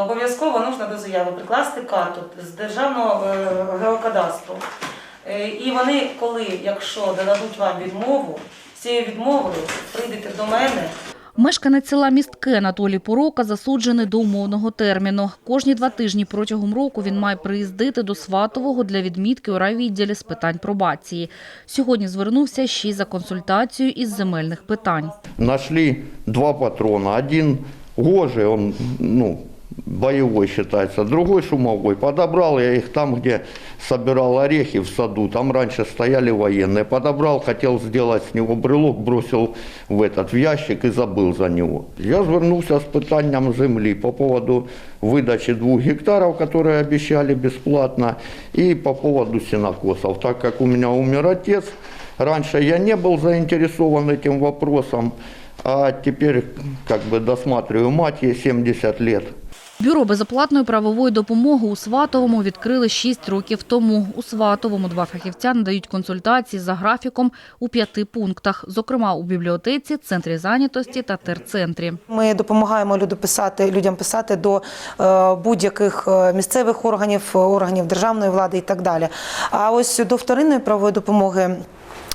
Обов'язково потрібно до заяви прикласти карту з державного е, геокадастру. Е, І вони, коли, якщо дадуть вам відмову, з цією відмовою прийдете до мене. Мешканець села Містке Анатолій Порока засуджений до умовного терміну. Кожні два тижні протягом року він має приїздити до Сватового для відмітки у райвідділі з питань пробації. Сьогодні звернувся ще й за консультацією із земельних питань. Нашли два патрона. Один гожий, он, ну, боевой считается, другой шумовой. Подобрал я их там, где собирал орехи в саду. Там раньше стояли военные. Подобрал, хотел сделать с него брелок, бросил в этот в ящик и забыл за него. Я звернулся с питанием земли по поводу выдачи двух гектаров, которые обещали бесплатно, и по поводу сенокосов. Так как у меня умер отец, раньше я не был заинтересован этим вопросом, а теперь как бы досматриваю мать, ей 70 лет. Бюро безоплатної правової допомоги у Сватовому відкрили 6 років тому. У Сватовому два фахівця надають консультації за графіком у п'яти пунктах, зокрема у бібліотеці, центрі зайнятості та терцентрі. Ми допомагаємо люду писати, людям писати до е, будь-яких е, місцевих органів, е, органів державної влади і так далі. А ось до вторинної правової допомоги.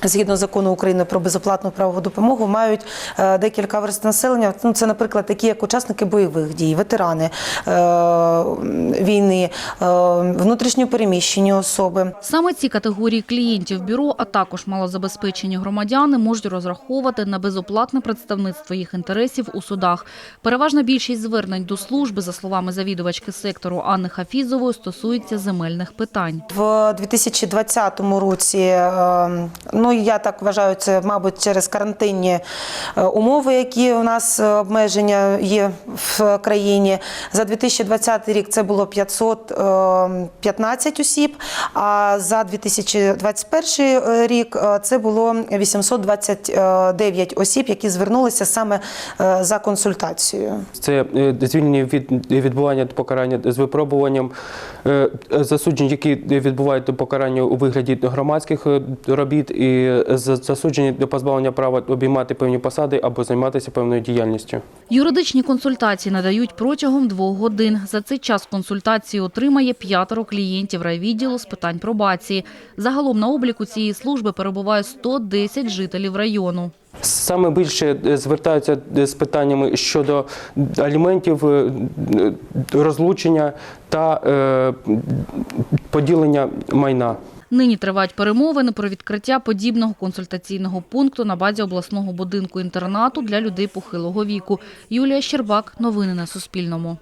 Згідно закону України про безоплатну правову допомогу, мають е, декілька верст населення. Ну, це, наприклад, такі як учасники бойових дій, ветерани е, війни, е, внутрішньо переміщені особи. Саме ці категорії клієнтів бюро, а також малозабезпечені громадяни можуть розраховувати на безоплатне представництво їх інтересів у судах. Переважна більшість звернень до служби, за словами завідувачки сектору Анни Хафізової, стосується земельних питань. В 2020 році, е, ну я так вважаю, це мабуть через карантинні е, умови, які у нас е, обмеження є в країні. За 2020 рік це було 515 осіб, а за 2021 рік е, це було 829 осіб, які звернулися саме е, за консультацією. Це е, звільнення від відбування покарання з випробуванням е, засуджень, які відбувають покарання у вигляді громадських е, робіт, і за- засуджені до позбавлення права обіймати певні посади або займатися певною діяльністю. Юридичні консультації надають протягом двох годин. За цей час консультації отримає п'ятеро клієнтів райвідділу з питань пробації. Загалом на обліку цієї служби перебуває 110 жителів району. Саме більше е, звертаються е, з питаннями щодо аліментів, е, е, розлучення та поділення майна. Нині тривають перемовини про відкриття подібного консультаційного пункту на базі обласного будинку інтернату для людей похилого віку. Юлія Щербак. Новини на Суспільному.